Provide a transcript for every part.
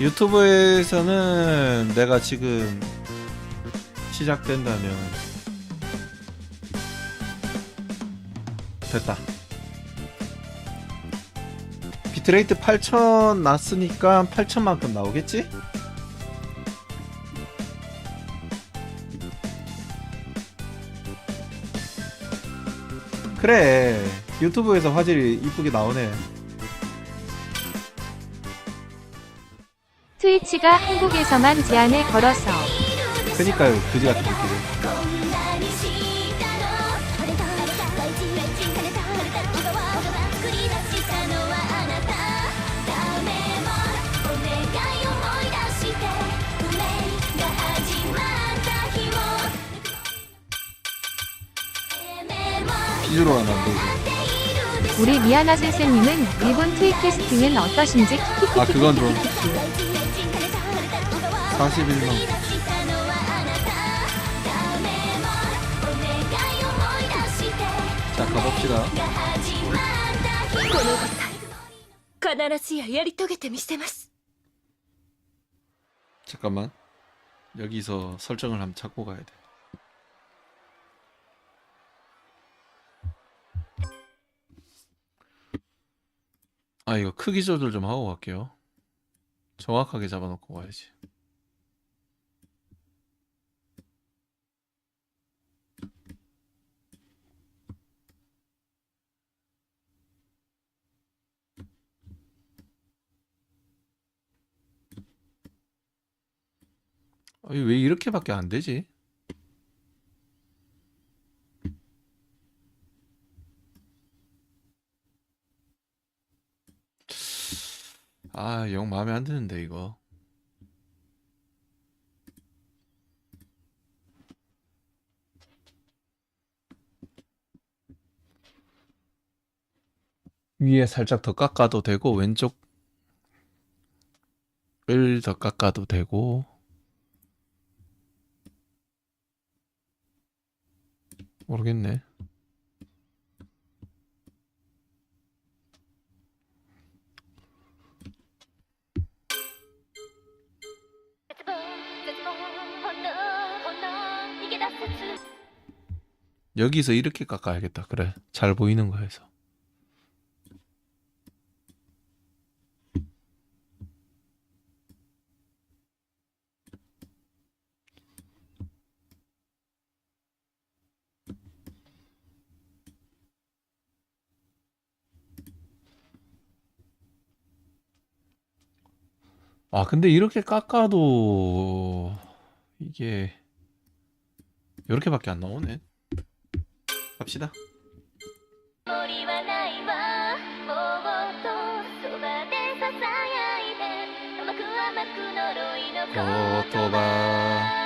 유튜브에서는 내가 지금 시작된다면 됐다. 비트레이트 8000 났으니까 8000만큼 나오겠지? 그래 유튜브에서 화질이 이쁘게 나오네 트위치가 한국에서만 제한을 걸어서 그니까요 그지 같은 느낌. 이주로 하나 안 되고 우리 미아나 선생님은 일본 트위캐스팅은 어떠신지 키키키키 아 그건 좀 41만 자 가봅시다 この舞台必ずややり遂げてみせます 잠깐만 여기서 설정을 한번 찾고 가야 돼 아, 이거 크기 조절 좀 하고 갈게요. 정확하게 잡아놓고 가야지. 왜 이렇게밖에 안 되지? 아, 영 마음에 안 드는데 이거. 위에 살짝 더 깎아도 되고 왼쪽을 더 깎아도 되고 모르겠네. 여기서 이렇게 깎아야겠다. 그래. 잘 보이는 거에서. 아, 근데 이렇게 깎아도 이게 이렇게밖에 안 나오네. 갑시다. 오토바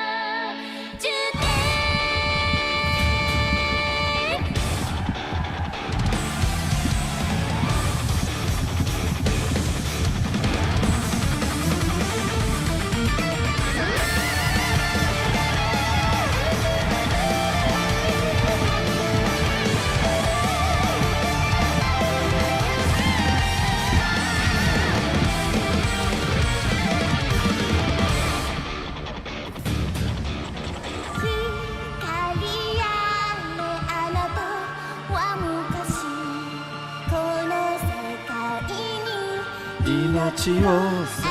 Tatiosa.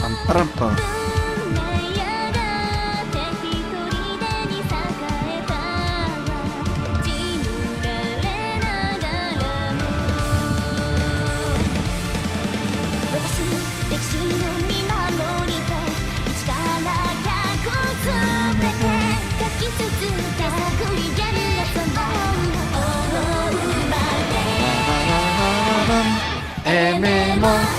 Pam, pam, pam. aimez-moi.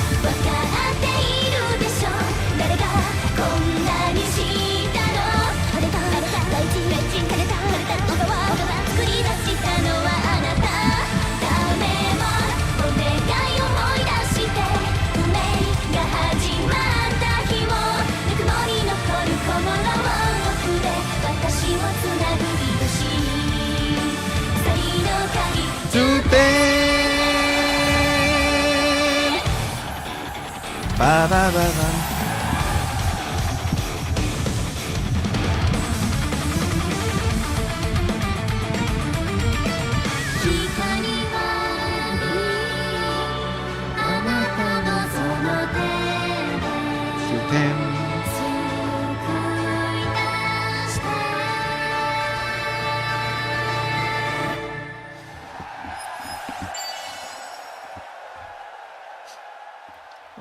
따라라란.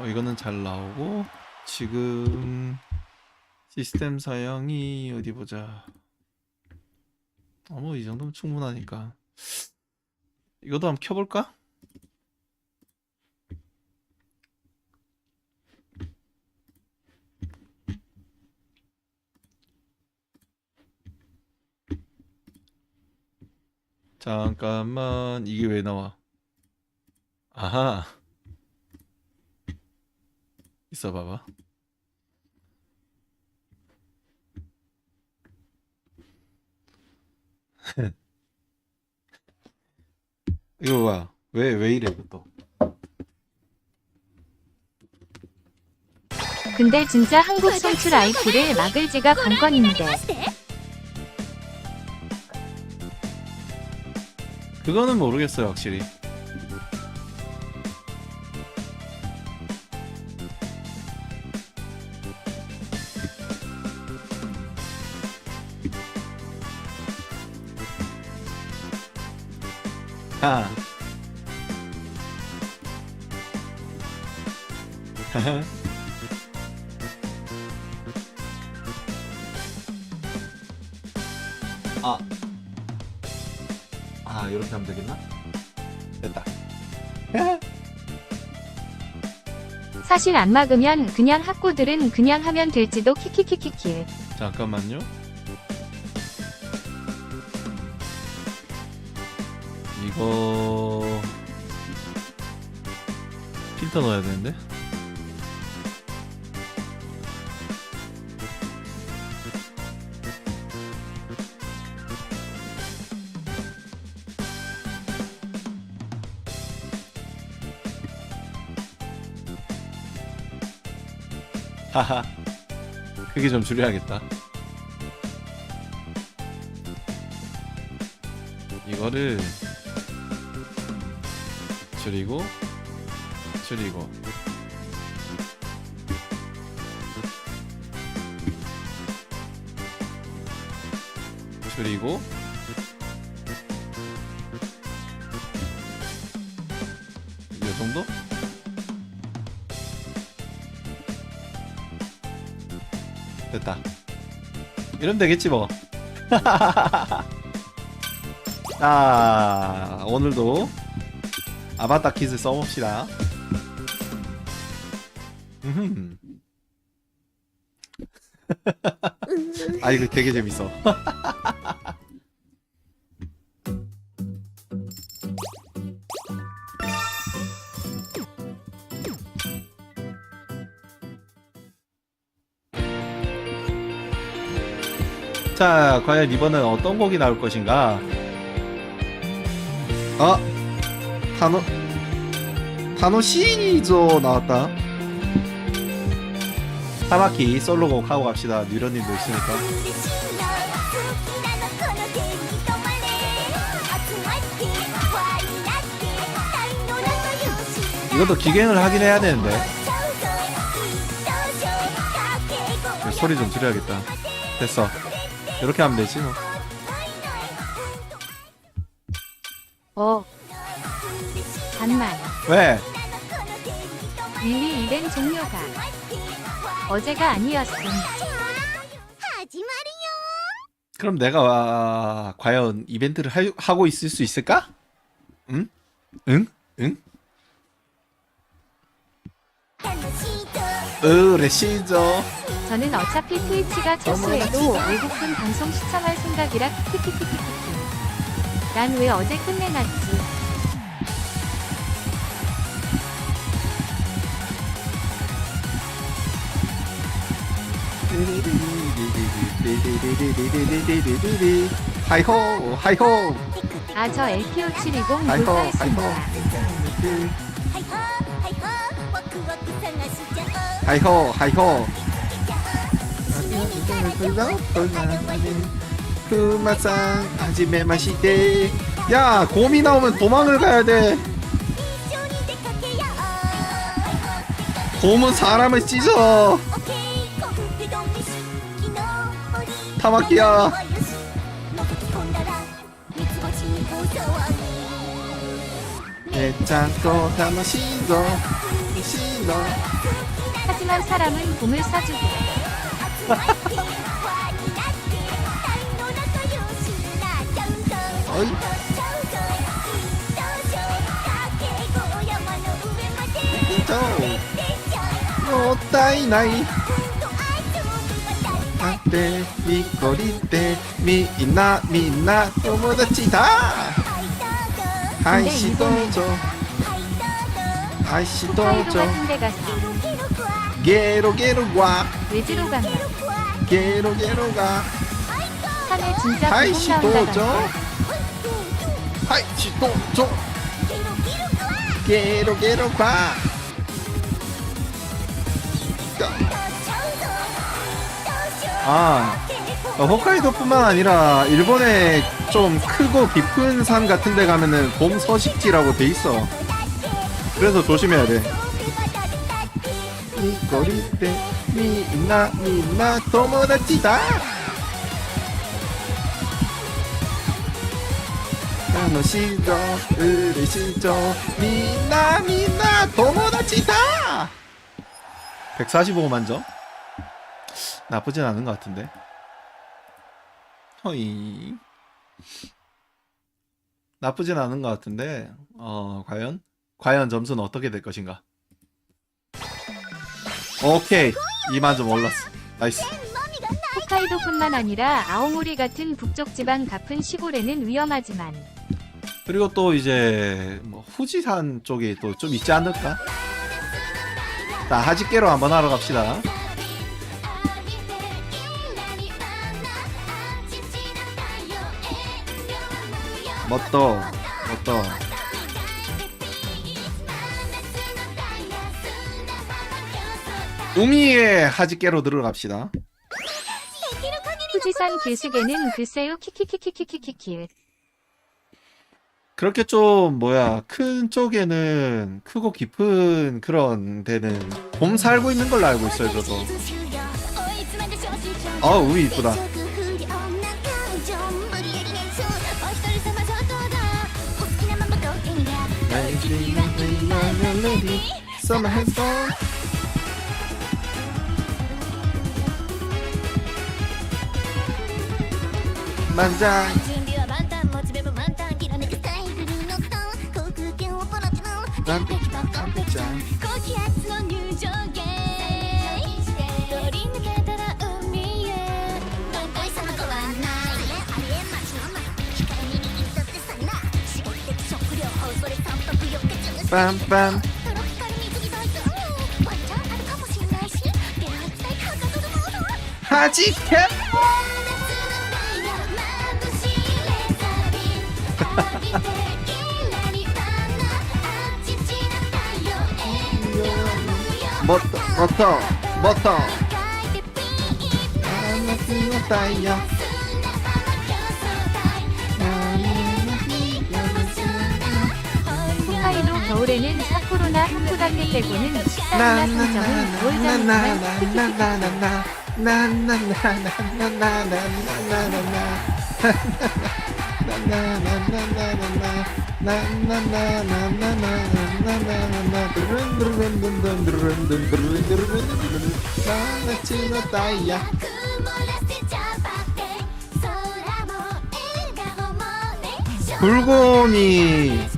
이거는 잘 나오고 지금 시스템 사양이 어디 보자. 어뭐 이 정도면 충분하니까. 이것도 한번 켜볼까? 잠깐만 이게 왜 나와? 아하. 있어 봐봐. 이거 봐. 왜, 왜 이래, 또. 근데 진짜 한국 송출 IP를 막을 제가 관건인데. 그거는 모르겠어요, 확실히. 아. 아. 아, 이렇게 하면 되겠나? 됐다. 사실 안 막으면 그냥 학고들은 그냥 하면 될지도 키키키키키. 잠깐만요. 이거 필터 넣어야 되는데. 하하. 크기 좀 줄여야겠다. 이거를 줄이고 줄이고. 줄이고. 이 정도? 됐다. 이러면 되겠지 뭐. 자, 오늘도 아바타 킷을 써봅시다. 음흠. 아, 이거 되게 재밌어. 자, 과연 이번엔 어떤 곡이 나올 것인가? 아, 타노, 타노시조 나왔다. 타마키 솔로곡 하고 갑시다. 뉴런님도 있으니까. 이것도 기갱을 하긴 해야 되는데. 소리 좀 줄여야겠다. 됐어. 이렇게 하면 되지 뭐. 어. 왜? 윌리 이벤 종료가 어제가 아니었음. 그럼 내가 아, 과연 이벤트를 하, 하고 있을 수 있을까? 응? 응? 응? 으레시죠. 저는 어차피 트위치가 철수해도 외국분 방송 시청할 생각이라 키키키키키키. 난왜 어제 끝내놨지? 하이호 하이호. 아 저 LTO 720 하이호 하이호. 물타겠습니다. 하이호 하이호. 그맛상 아지메 마시대 야 곰이 나오면 도망을 가야 돼. 곰은 사람을 찢어. オッケー玉木屋。めちゃちゃ楽しいぞ。楽しいぞ。하지만 사람은 봄을 사주고어もったいない。 때 미거리 때 미나 미나 요모다치다 아이씨 도저 아이씨 도저 게로 게로 와. 외지로 간다 게로 게로 가. 산에 진짜 아이씨 도저 아이씨 도저 게로 게로 가. 아, 어, 홋카이도뿐만 아니라 일본의 좀 크고 깊은 산 같은 데 가면은 봄 서식지라고 돼 있어. 그래서 조심해야 돼. 이거리 때 미나 미나 도모다치다. 나노시죠 으르시죠 미나 미나 도모다치다. 145만 점. 나쁘진 않은 것 같은데. 허이. 나쁘진 않은 것 같은데 어 과연? 과연 점수는 어떻게 될 것인가? 오케이. 2만 점 올랐어. 나이스. 홋카이도뿐만 아니라 아오모리 같은 북쪽 지방 가픈 시골에는 위험하지만. 그리고 또 이제 뭐 후지산 쪽에 또 좀 있지 않을까? 자 하지깨로 한번 하러 갑시다 멋도 멋도 우미의 하지깨로 들어갑시다. 후지산 길숙에는 글쎄요 키키키키키키키키. 그렇게 좀 뭐야 큰 쪽에는 크고 깊은 그런 데는 곰 살고 있는 걸로 알고 있어요 저도. 아 우미 이쁘다 Summer has gone. 만장準備は万端モチベも満タンきらめくスタイルに乗った航空券をポロチのなんて完璧完璧ちゃんパンパンはじけもっともっともっと 겨울에는 사쿠로나 후쿠다케 빼고는 식사나 풍경은 겨울잠이지만 불곰이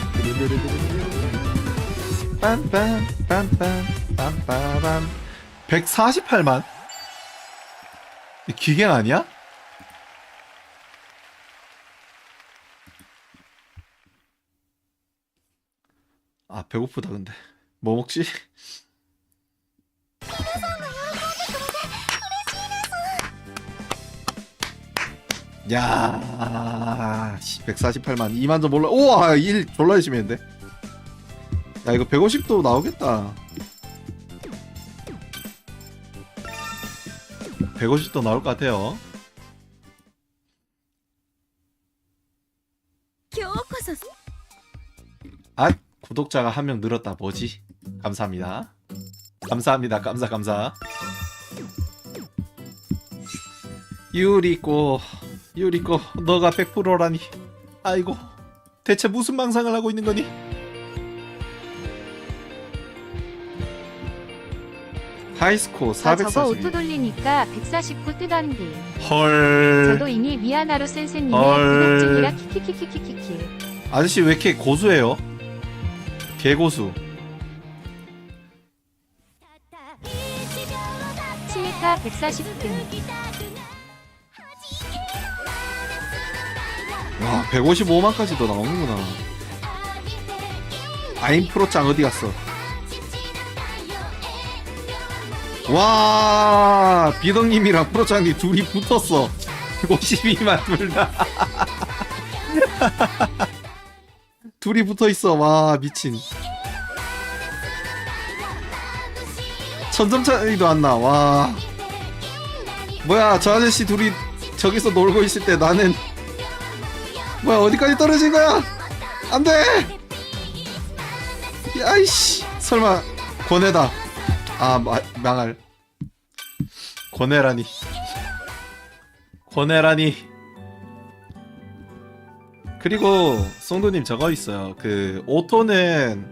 빰빰 빰빰 빰빰빰 148만? 이 기갱 아니야? 아 배고프다 근데 뭐 먹지? 야, 씨, 148만 2만 점 올라. 우와, 1 졸라 열심히 했는데. 야, 이거 150도 나오겠다. 150도 나올 것 같아요. 今日こそ 아, 구독자가 한 명 늘었다. 뭐지? 감사합니다. 감사합니다. 감사 감사. 유리꼬, 유리꼬, 너가 100%라니. 아이고, 대체 무슨 망상을 하고 있는 거니? 하이스코 저 저거 440. 오토 돌리니까 149 뜨던디. 헐. 저도 이미 미아나로 센스님의 헐. 구독 중이라 키키키키키키키. 아저씨 왜 이렇게 고수해요? 개고수. 치미카 140등. 와, 155만까지도 나오는구나. 아임 프로짱 어디 갔어? 와, 비덕님이랑 프로짱이 둘이 붙었어. 52만 둘 다. 둘이 붙어 있어. 와, 미친. 천점 차이도 안 나. 와. 뭐야, 저 아저씨 둘이 저기서 놀고 있을 때 나는 뭐야 어디까지 떨어진 거야? 안 돼! 야이씨. 설마 권해다. 아 마, 망할. 권해라니. 권해라니. 그리고 송도님 저거 있어요. 그 오토는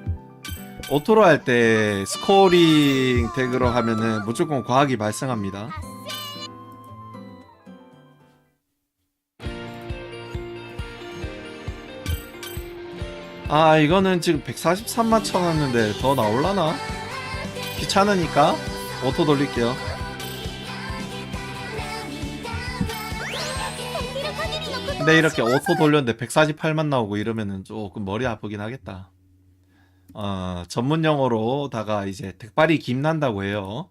오토로 할 때 스코어링 덱으로 하면은 무조건 과학이 발생합니다 아 이거는 지금 143만 쳐놨는데 더 나올라나? 귀찮으니까 오토 돌릴게요. 근데 이렇게 오토 돌렸는데 148만 나오고 이러면은 조금 머리 아프긴 하겠다. 어 전문 용어로다가 이제 덱발이 김 난다고 해요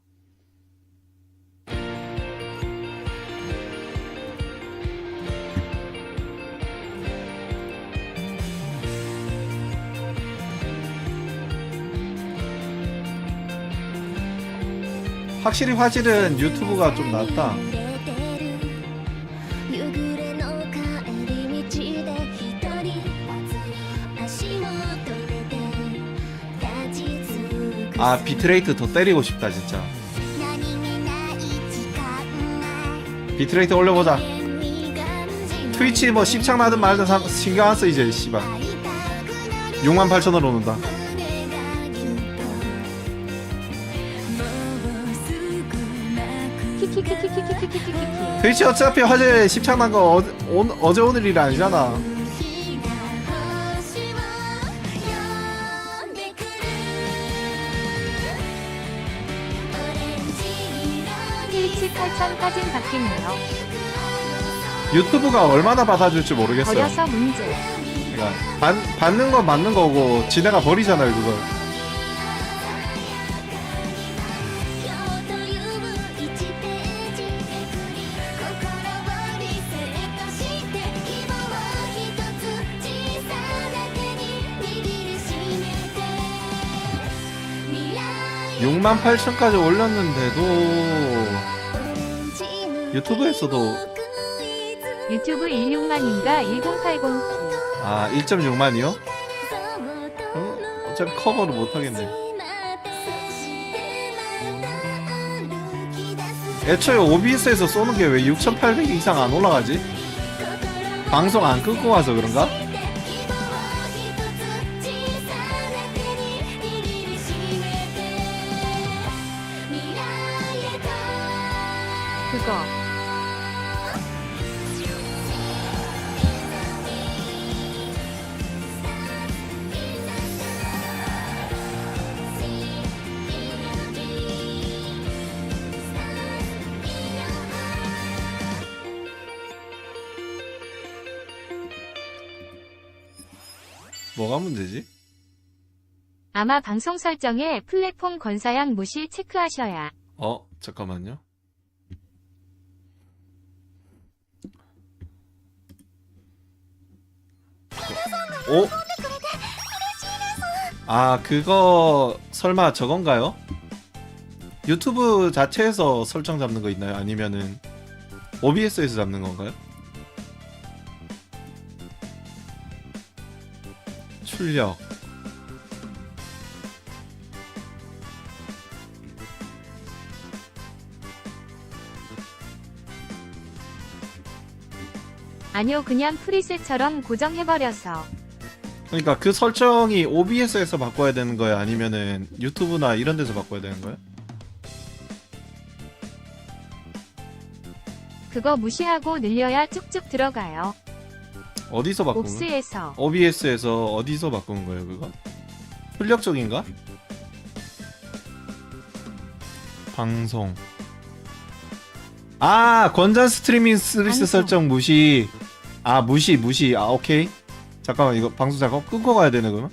확실히 화질은 유튜브가 좀 낫다. 아 비트레이트 더 때리고 싶다 진짜. 비트레이트 올려보자. 트위치 뭐 10창 나든 말든 신경 안써 이제 씨발. 68,000원 오는다. 도대체 어차피 화재 십창난 거 어, 오, 어제 오늘 일 아니잖아. 일치 8천까진 바뀌네요. 유튜브가 얼마나 받아줄지 모르겠어요. 버려서 문제. 그러니까 받, 받는 건 맞는 거고 지네가 버리잖아요 그걸. 68,000까지 올렸는데도 유튜브에서도 유튜브 16만인가 1080 아 1.6만이요? 어, 어차피 커버를 못하겠네 애초에 OBS에서 쏘는 게 왜 6800 이상 안 올라가지? 방송 안 끊고 와서 그런가? 뭐가 문제지? 아마 방송 설정에 플랫폼 권사양 무시 체크하셔야. 어, 잠깐만요. 오? 아, 그거 설마 저건가요? 유튜브 자체에서 설정 잡는 거 있나요? 아니면은 OBS에서 잡는 건가요? 출력 아니요, 그냥 프리셋처럼 고정해버려서. 그러니까 그 설정이 OBS에서 바꿔야 되는 거예요? 아니면은 유튜브나 이런 데서 바꿔야 되는 거예요? 그거 무시하고 늘려야 쭉쭉 들어가요. 어디서 바꾼 거예요? 옥스에서. OBS에서 어디서 바꾼 거예요, 그거? 출력적인가? 방송. 아, 권장 스트리밍 서비스 방송. 설정 무시. 아, 무시, 무시. 아, 오케이. 잠깐만, 이거 방송 잠깐 끊고 가야 되네, 그러면?